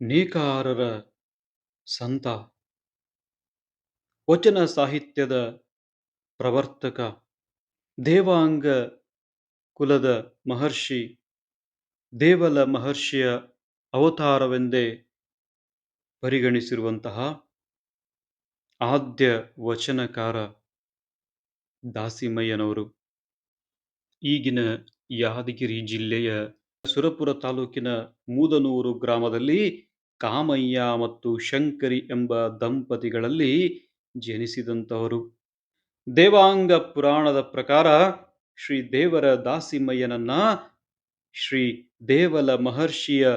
ನೇಕಾರರ ಸಂತ. ವಚನ ಸಾಹಿತ್ಯದ ಪ್ರವರ್ತಕ, ದೇವಾಂಗ ಕುಲದ ಮಹರ್ಷಿ, ದೇವಲ ಮಹರ್ಷಿಯ ಅವತಾರವೆಂದೇ ಪರಿಗಣಿಸಿರುವಂತಹ ಆದ್ಯ ವಚನಕಾರ ದಾಸಿಮಯ್ಯನವರು. ಈಗಿನ ಯಾದಗಿರಿ ಜಿಲ್ಲೆಯ ಸುರಪುರ ತಾಲೂಕಿನ ಮೂದನೂರು ಗ್ರಾಮದಲ್ಲಿ ಕಾಮಯ್ಯ ಮತ್ತು ಶಂಕರಿ ಎಂಬ ದಂಪತಿಗಳಲ್ಲಿ ಜನಿಸಿದಂತವರು ದೇವಾಂಗ ಪುರಾಣದ ಪ್ರಕಾರ ಶ್ರೀ ದೇವರ ದಾಸಿಮಯ್ಯನನ್ನ ಶ್ರೀ ದೇವಲ ಮಹರ್ಷಿಯ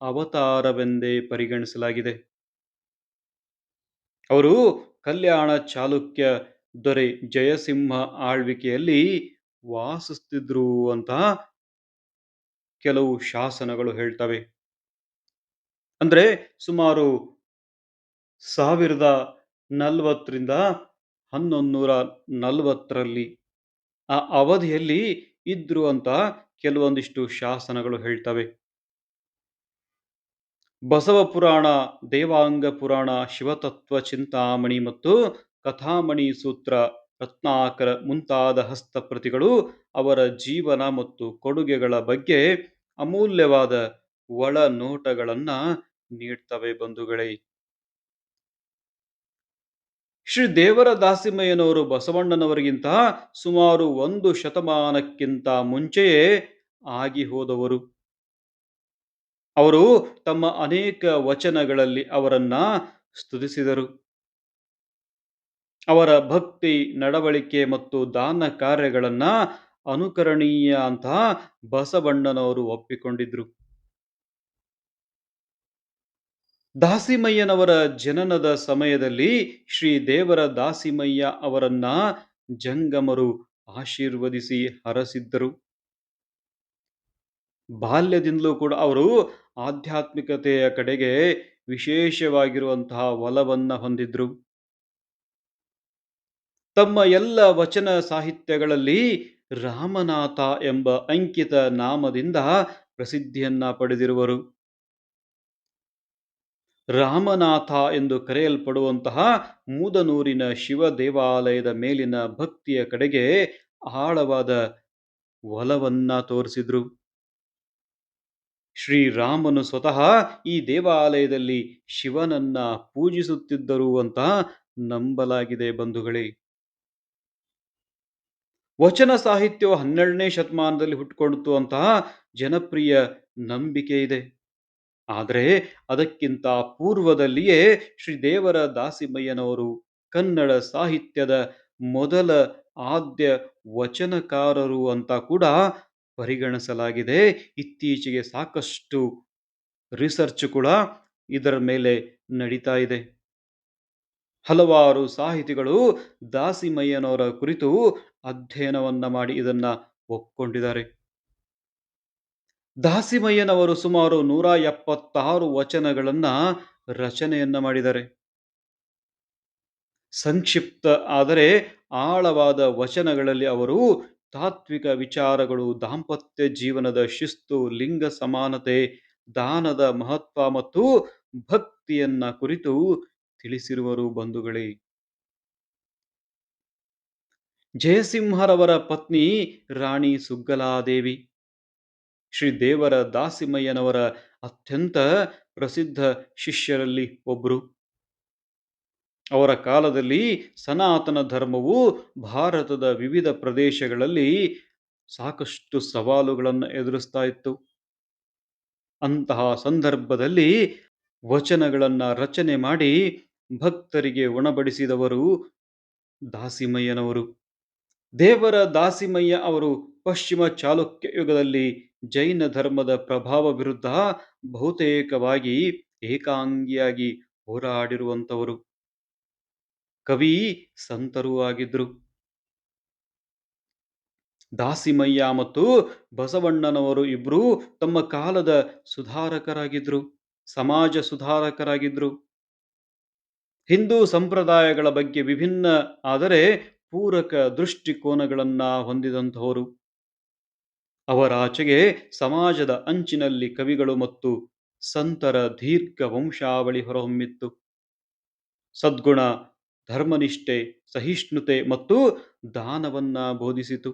ಅವತಾರವೆಂದೇ ಪರಿಗಣಿಸಲಾಗಿದೆ. ಅವರು ಕಲ್ಯಾಣ ಚಾಲುಕ್ಯ ದೊರೆ ಜಯಸಿಂಹ ಆಳ್ವಿಕೆಯಲ್ಲಿ ವಾಸಿಸುತ್ತಿದ್ರು ಅಂತ ಕೆಲವು ಶಾಸನಗಳು ಹೇಳ್ತವೆ. ಅಂದ್ರೆ ಸುಮಾರು ಸಾವಿರದ ನಲವತ್ತರಿಂದ ಹನ್ನೊಂದೂರ ನಲವತ್ತರಲ್ಲಿ ಆ ಅವಧಿಯಲ್ಲಿ ಇದ್ರು ಅಂತ ಕೆಲವೊಂದಿಷ್ಟು ಶಾಸನಗಳು ಹೇಳ್ತವೆ. ಬಸವ ಪುರಾಣ, ದೇವಾಂಗ ಪುರಾಣ, ಶಿವತತ್ವ ಚಿಂತಾಮಣಿ ಮತ್ತು ಕಥಾಮಣಿ ಸೂತ್ರ, ರತ್ನಾಕರ ಮುಂತಾದ ಹಸ್ತಪ್ರತಿಗಳು ಅವರ ಜೀವನ ಮತ್ತು ಕೊಡುಗೆಗಳ ಬಗ್ಗೆ ಅಮೂಲ್ಯವಾದ ಒಳ ನೋಟಗಳನ್ನ ನೀಡ್ತವೆ ಬಂಧುಗಳೇ. ಶ್ರೀ ದೇವರ ದಾಸಿಮಯ್ಯನವರು ಬಸವಣ್ಣನವರಿಗಿಂತ ಸುಮಾರು ಒಂದು ಶತಮಾನಕ್ಕಿಂತ ಮುಂಚೆಯೇ ಆಗಿ ಹೋದವರು. ಅವರು ತಮ್ಮ ಅನೇಕ ವಚನಗಳಲ್ಲಿ ಅವರನ್ನ ಸ್ತುತಿಸಿದರು. ಅವರ ಭಕ್ತಿ, ನಡವಳಿಕೆ ಮತ್ತು ದಾನ ಕಾರ್ಯಗಳನ್ನ ಅನುಕರಣೀಯ ಅಂತ ಬಸವಣ್ಣನವರು ಒಪ್ಪಿಕೊಂಡಿದ್ರು. ದಾಸಿಮಯ್ಯನವರ ಜನನದ ಸಮಯದಲ್ಲಿ ಶ್ರೀ ದೇವರ ದಾಸಿಮಯ್ಯ ಅವರನ್ನ ಜಂಗಮರು ಆಶೀರ್ವದಿಸಿ ಹರಸಿದ್ದರು. ಬಾಲ್ಯದಿಂದಲೂ ಕೂಡ ಅವರು ಆಧ್ಯಾತ್ಮಿಕತೆಯ ಕಡೆಗೆ ವಿಶೇಷವಾಗಿರುವಂತಹ ಒಲವನ್ನ ಹೊಂದಿದ್ರು. ತಮ್ಮ ಎಲ್ಲ ವಚನ ಸಾಹಿತ್ಯಗಳಲ್ಲಿ ರಾಮನಾಥ ಎಂಬ ಅಂಕಿತ ನಾಮದಿಂದ ಪ್ರಸಿದ್ಧಿಯನ್ನ ಪಡೆದಿರುವರು. ರಾಮನಾಥ ಎಂದು ಕರೆಯಲ್ಪಡುವಂತಹ ಮೂದನೂರಿನ ಶಿವ ದೇವಾಲಯದ ಮೇಲಿನ ಭಕ್ತಿಯ ಕಡೆಗೆ ಆಳವಾದ ಒಲವನ್ನ ತೋರಿಸಿದ್ರು. ಶ್ರೀರಾಮನು ಸ್ವತಃ ಈ ದೇವಾಲಯದಲ್ಲಿ ಶಿವನನ್ನ ಪೂಜಿಸುತ್ತಿದ್ದರು ಅಂತ ನಂಬಲಾಗಿದೆ ಬಂಧುಗಳೇ. ವಚನ ಸಾಹಿತ್ಯವು ಹನ್ನೆರಡನೇ ಶತಮಾನದಲ್ಲಿ ಹುಟ್ಟುಕೊಂಡಿತು ಅಂತಹ ಜನಪ್ರಿಯ ನಂಬಿಕೆ ಇದೆ. ಆದರೆ ಅದಕ್ಕಿಂತ ಪೂರ್ವದಲ್ಲಿಯೇ ಶ್ರೀ ದೇವರ ದಾಸಿಮಯ್ಯನವರು ಕನ್ನಡ ಸಾಹಿತ್ಯದ ಮೊದಲ ಆದ್ಯ ವಚನಕಾರರು ಅಂತ ಕೂಡ ಪರಿಗಣಿಸಲಾಗಿದೆ. ಇತ್ತೀಚೆಗೆ ಸಾಕಷ್ಟು ರಿಸರ್ಚ್ ಕೂಡ ಇದರ ಮೇಲೆ ನಡೀತಾ ಇದೆ. ಹಲವಾರು ಸಾಹಿತಿಗಳು ದಾಸಿಮಯ್ಯನವರ ಕುರಿತು ಅಧ್ಯಯನವನ್ನು ಮಾಡಿ ಇದನ್ನು ಒಪ್ಕೊಂಡಿದ್ದಾರೆ. ದಾಸಿಮಯ್ಯನವರು ಸುಮಾರು ನೂರ ಎಪ್ಪತ್ತಾರು ವಚನಗಳನ್ನ ರಚನೆಯನ್ನ ಮಾಡಿದ್ದಾರೆ. ಸಂಕ್ಷಿಪ್ತ ಆದರೆ ಆಳವಾದ ವಚನಗಳಲ್ಲಿ ಅವರು ತಾತ್ವಿಕ ವಿಚಾರಗಳು, ದಾಂಪತ್ಯ ಜೀವನದ ಶಿಸ್ತು, ಲಿಂಗ ಸಮಾನತೆ, ದಾನದ ಮಹತ್ವ ಮತ್ತು ಭಕ್ತಿಯನ್ನ ಕುರಿತು ತಿಳಿಸಿರುವರು ಬಂಧುಗಳೇ. ಜಯಸಿಂಹರವರ ಪತ್ನಿ ರಾಣಿ ಸುಗ್ಗಲಾದೇವಿ. ಶ್ರೀ ದೇವರ ದಾಸಿಮಯ್ಯನವರ ಅತ್ಯಂತ ಪ್ರಸಿದ್ಧ ಶಿಷ್ಯರಲ್ಲಿ ಒಬ್ಬರು ಅವರ ಕಾಲದಲ್ಲಿ ಸನಾತನ ಧರ್ಮವು ಭಾರತದ ವಿವಿಧ ಪ್ರದೇಶಗಳಲ್ಲಿ ಸಾಕಷ್ಟು ಸವಾಲುಗಳನ್ನು ಎದುರಿಸ್ತಾ ಇತ್ತು. ಅಂತಹ ಸಂದರ್ಭದಲ್ಲಿ ವಚನಗಳನ್ನು ರಚನೆ ಮಾಡಿ ಭಕ್ತರಿಗೆ ಉಣಬಡಿಸಿದವರು ದಾಸಿಮಯ್ಯನವರು. ದೇವರ ದಾಸಿಮಯ್ಯ ಅವರು ಪಶ್ಚಿಮ ಚಾಲುಕ್ಯ ಯುಗದಲ್ಲಿ ಜೈನ ಧರ್ಮದ ಪ್ರಭಾವ ವಿರುದ್ಧ ಬಹುತೇಕವಾಗಿ ಏಕಾಂಗಿಯಾಗಿ ಹೋರಾಡಿರುವಂಥವರು. ಕವಿ ಸಂತರೂ ಆಗಿದ್ರು. ದಾಸಿಮಯ್ಯ ಮತ್ತು ಬಸವಣ್ಣನವರು ಇಬ್ರು ತಮ್ಮ ಕಾಲದ ಸುಧಾರಕರಾಗಿದ್ರು, ಸಮಾಜ ಸುಧಾರಕರಾಗಿದ್ರು. ಹಿಂದೂ ಸಂಪ್ರದಾಯಗಳ ಬಗ್ಗೆ ವಿಭಿನ್ನ, ಆದರೆ ಪೂರಕ ದೃಷ್ಟಿಕೋನಗಳನ್ನ ಹೊಂದಿದಂತಹವರು ಅವರಾಚೆಗೆ ಸಮಾಜದ ಅಂಚಿನಲ್ಲಿ ಕವಿಗಳು ಮತ್ತು ಸಂತರ ದೀರ್ಘ ವಂಶಾವಳಿ ಹೊರಹೊಮ್ಮಿತ್ತು. ಸದ್ಗುಣ, ಧರ್ಮನಿಷ್ಠೆ, ಸಹಿಷ್ಣುತೆ ಮತ್ತು ದಾನವನ್ನ ಬೋಧಿಸಿತು.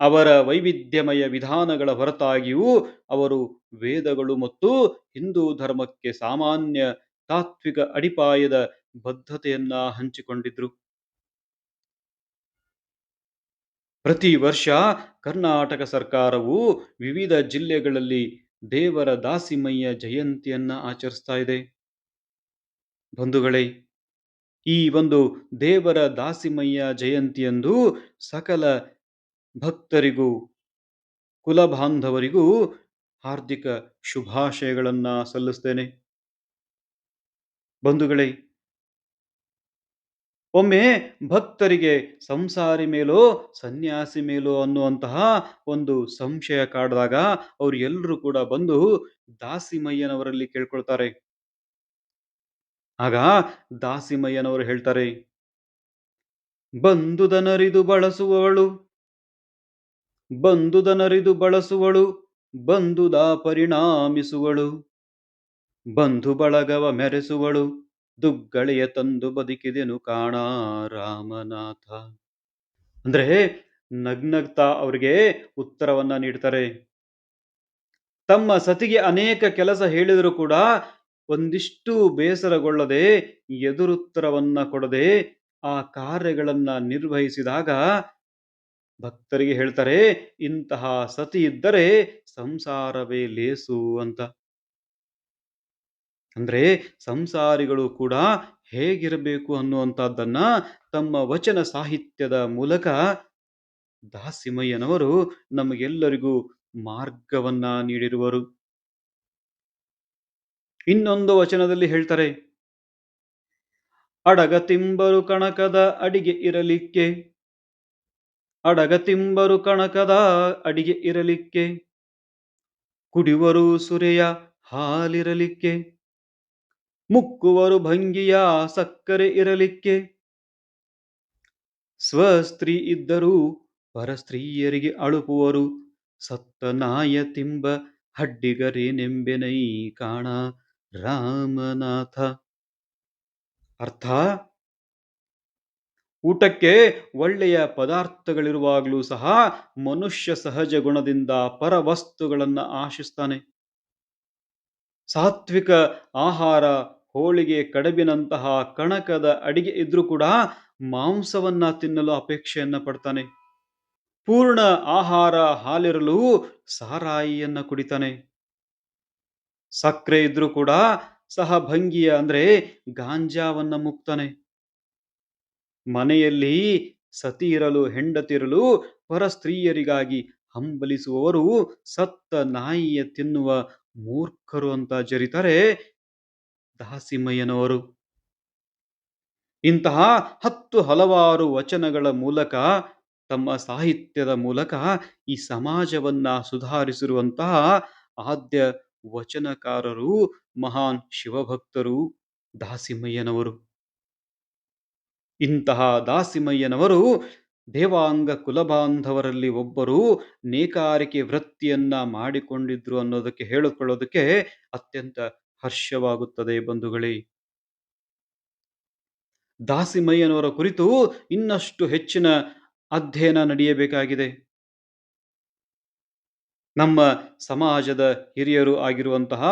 ಅವರ ವೈವಿಧ್ಯಮಯ ವಿಧಾನಗಳ ಹೊರತಾಗಿಯೂ ಅವರು ವೇದಗಳು ಮತ್ತು ಹಿಂದೂ ಧರ್ಮಕ್ಕೆ ಸಾಮಾನ್ಯ ತಾತ್ವಿಕ ಅಡಿಪಾಯದ ಬದ್ಧತೆಯನ್ನ ಹಂಚಿಕೊಂಡಿದ್ರು. ಪ್ರತಿ ವರ್ಷ ಕರ್ನಾಟಕ ಸರ್ಕಾರವು ವಿವಿಧ ಜಿಲ್ಲೆಗಳಲ್ಲಿ ದೇವರ ದಾಸಿಮಯ್ಯ ಜಯಂತಿಯನ್ನ ಆಚರಿಸ್ತಾ ಇದೆ. ಬಂಧುಗಳೇ, ಈ ಒಂದು ದೇವರ ದಾಸಿಮಯ್ಯ ಜಯಂತಿಯಂದು ಸಕಲ ಭಕ್ತರಿಗೂ, ಕುಲಬಾಂಧವರಿಗೂ ಹಾರ್ದಿಕ ಶುಭಾಶಯಗಳನ್ನು ಸಲ್ಲಿಸ್ತೇನೆ. ಬಂಧುಗಳೇ ಒಮ್ಮೆ ಭಕ್ತರಿಗೆ ಸಂಸಾರಿ ಮೇಲೋ, ಸನ್ಯಾಸಿ ಮೇಲೋ ಅನ್ನುವಂತಹ ಒಂದು ಸಂಶಯ ಕಾಡಿದಾಗ ಅವ್ರು ಎಲ್ಲರೂ ಕೂಡ ಬಂದು ದಾಸಿಮಯ್ಯನವರಲ್ಲಿ ಕೇಳ್ಕೊಳ್ತಾರೆ. ಆಗ ದಾಸಿಮಯ್ಯನವರು ಹೇಳ್ತಾರೆ ಬಂದುದನರಿದು ಬಳಸುವವಳು ಬಂದುದನರಿದು ಬಳಸುವಳು, ಬಂದುದ ಪರಿಣಾಮಿಸುವಳು, ಬಂಧು ಬಳಗವ ಮೆರೆಸುವಳು ದುಗ್ಗಳೆಯ ತಂದು ಬದುಕಿದೆನು ಕಾಣ ರಾಮನಾಥ. ಅಂದ್ರೆ ನಗ್ನಗ್ತಾ ಅವ್ರಿಗೆ ಉತ್ತರವನ್ನ ನೀಡ್ತಾರೆ. ತಮ್ಮ ಸತಿಗೆ ಅನೇಕ ಕೆಲಸ ಹೇಳಿದರೂ ಕೂಡ ಒಂದಿಷ್ಟು ಬೇಸರಗೊಳ್ಳದೆ ಎದುರುತ್ತರವನ್ನ ಕೊಡದೆ ಆ ಕಾರ್ಯಗಳನ್ನ ನಿರ್ವಹಿಸಿದಾಗ ಭಕ್ತರಿಗೆ ಹೇಳ್ತಾರೆ, ಇಂತಹ ಸತಿ ಇದ್ದರೆ ಸಂಸಾರವೇ ಲೇಸು ಅಂತ. ಅಂದ್ರೆ ಸಂಸಾರಿಗಳು ಕೂಡ ಹೇಗಿರಬೇಕು ಅನ್ನುವಂಥದ್ದನ್ನು ತಮ್ಮ ವಚನ ಸಾಹಿತ್ಯದ ಮೂಲಕ ದಾಸಿಮಯ್ಯನವರು ನಮಗೆಲ್ಲರಿಗೂ ಮಾರ್ಗವನ್ನ ನೀಡಿರುವರು. ಇನ್ನೊಂದು ವಚನದಲ್ಲಿ ಹೇಳ್ತಾರೆ ಅಡಗ ತಿಂಬರು ಕಣಕದ ಅಡಿಗೆ ಇರಲಿಕ್ಕೆ ಅಡಗ ತಿಂಬರು ಕಣಕದ ಅಡಿಗೆ ಇರಲಿಕ್ಕೆ, ಕುಡಿವರು ಸುರೆಯ ಹಾಲಿರಲಿಕ್ಕೆ ಮುಕ್ಕುವರು ಭಂಗಿಯ ಸಕ್ಕರೆ ಇರಲಿಕ್ಕೆ. ಸ್ವಸ್ತ್ರೀ ಇದ್ದರೂ ಪರಸ್ತ್ರೀಯರಿಗೆ ಅಳುಪುವರು. ಸತ್ತ ನಾಯ ತಿಂಬ ಹಡ್ಡಿಗರೇನೆಂಬೆನೈ ಕಾಣ ರಾಮನಾಥ. ಅರ್ಥ? ಊಟಕ್ಕೆ ಒಳ್ಳೆಯ ಪದಾರ್ಥಗಳಿರುವಾಗಲೂ ಸಹ ಮನುಷ್ಯ ಸಹಜ ಗುಣದಿಂದ ಪರ ವಸ್ತುಗಳನ್ನ ಆಶಿಸ್ತಾನೆ. ಸಾತ್ವಿಕ ಆಹಾರ ಹೋಳಿಗೆ ಕಡಬಿನಂತಹ ಕಣಕದ ಅಡಿಗೆ ಇದ್ರೂ ಕೂಡ ಮಾಂಸವನ್ನ ತಿನ್ನಲು ಅಪೇಕ್ಷೆಯನ್ನ ಪಡ್ತಾನೆ. ಪೂರ್ಣ ಆಹಾರ ಹಾಲಿರಲು ಸಾರಾಯಿಯನ್ನ ಕುಡಿತಾನೆ. ಸಕ್ಕರೆ ಇದ್ರೂ ಕೂಡ ಸಹ ಭಂಗಿಯ ಅಂದ್ರೆ ಗಾಂಜಾವನ್ನ ಮುಕ್ತಾನೆ. ಮನೆಯಲ್ಲಿ ಸತಿ ಇರಲು ಹೆಂಡತಿರಲು ಪರ ಸ್ತ್ರೀಯರಿಗಾಗಿ ಹಂಬಲಿಸುವವರು ಸತ್ತ ನಾಯಿಯ ತಿನ್ನುವ ಮೂರ್ಖರು ಅಂತ ಜರಿತಾರೆ ದಾಸಿಮಯ್ಯನವರು. ಇಂತಹ ಹತ್ತು ಹಲವಾರು ವಚನಗಳ ಮೂಲಕ, ತಮ್ಮ ಸಾಹಿತ್ಯದ ಮೂಲಕ ಈ ಸಮಾಜವನ್ನ ಸುಧಾರಿಸಿರುವಂತಹ ಆದ್ಯ ವಚನಕಾರರು ಮಹಾನ್ ಶಿವಭಕ್ತರು ದಾಸಿಮಯ್ಯನವರು. ಇಂತಹ ದಾಸಿಮಯ್ಯನವರು ದೇವಾಂಗ ಕುಲಬಾಂಧವರಲ್ಲಿ ಒಬ್ಬರು ನೇಕಾರಿಕೆ ವೃತ್ತಿಯನ್ನ ಮಾಡಿಕೊಂಡಿದ್ರು ಅನ್ನೋದಕ್ಕೆ, ಹೇಳಿಕೊಳ್ಳೋದಕ್ಕೆ ಅತ್ಯಂತ ಹರ್ಷವಾಗುತ್ತದೆ, ಬಂಧುಗಳೇ. ದಾಸಿಮಯ್ಯನವರ ಕುರಿತು ಇನ್ನಷ್ಟು ಹೆಚ್ಚಿನ ಅಧ್ಯಯನ ನಡೆಯಬೇಕಾಗಿದೆ. ನಮ್ಮ ಸಮಾಜದ ಹಿರಿಯರು ಆಗಿರುವಂತಹ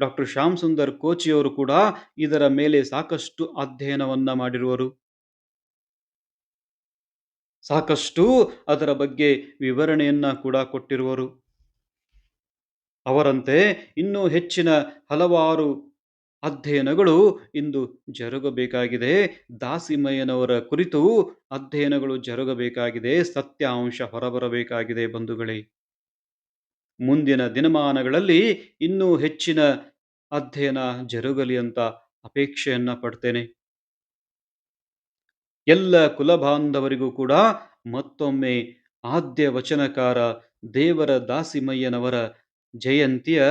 ಡಾಕ್ಟರ್ ಶ್ಯಾಮ್ ಸುಂದರ್ ಕೋಚಿಯವರು ಕೂಡ ಇದರ ಮೇಲೆ ಸಾಕಷ್ಟು ಅಧ್ಯಯನವನ್ನ ಮಾಡಿರುವರು. ಸಾಕಷ್ಟು ಅದರ ಬಗ್ಗೆ ವಿವರಣೆಯನ್ನ ಕೂಡ ಕೊಟ್ಟಿರುವರು. ಅವರಂತೆ ಇನ್ನೂ ಹೆಚ್ಚಿನ ಹಲವಾರು ಅಧ್ಯಯನಗಳು ಇಂದು ಜರುಗಬೇಕಾಗಿದೆ. ದಾಸಿಮಯ್ಯನವರ ಕುರಿತು ಅಧ್ಯಯನಗಳು ಜರುಗಬೇಕಾಗಿದೆ. ಸತ್ಯಾಂಶ ಹೊರಬರಬೇಕಾಗಿದೆ ಬಂಧುಗಳೇ. ಮುಂದಿನ ದಿನಮಾನಗಳಲ್ಲಿ ಇನ್ನೂ ಹೆಚ್ಚಿನ ಅಧ್ಯಯನ ಜರುಗಲಿ ಅಂತ ಅಪೇಕ್ಷೆಯನ್ನ ಪಡ್ತೇನೆ. ಎಲ್ಲ ಕುಲಬಾಂಧವರಿಗೂ ಕೂಡ ಮತ್ತೊಮ್ಮೆ ಆದ್ಯ ವಚನಕಾರ ದೇವರ ದಾಸಿಮಯ್ಯನವರ ಜಯಂತಿಯ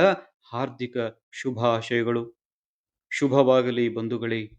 ಹಾರ್ದಿಕ ಶುಭಾಶಯಗಳು. ಶುಭವಾಗಲಿ ಬಂಧುಗಳೇ.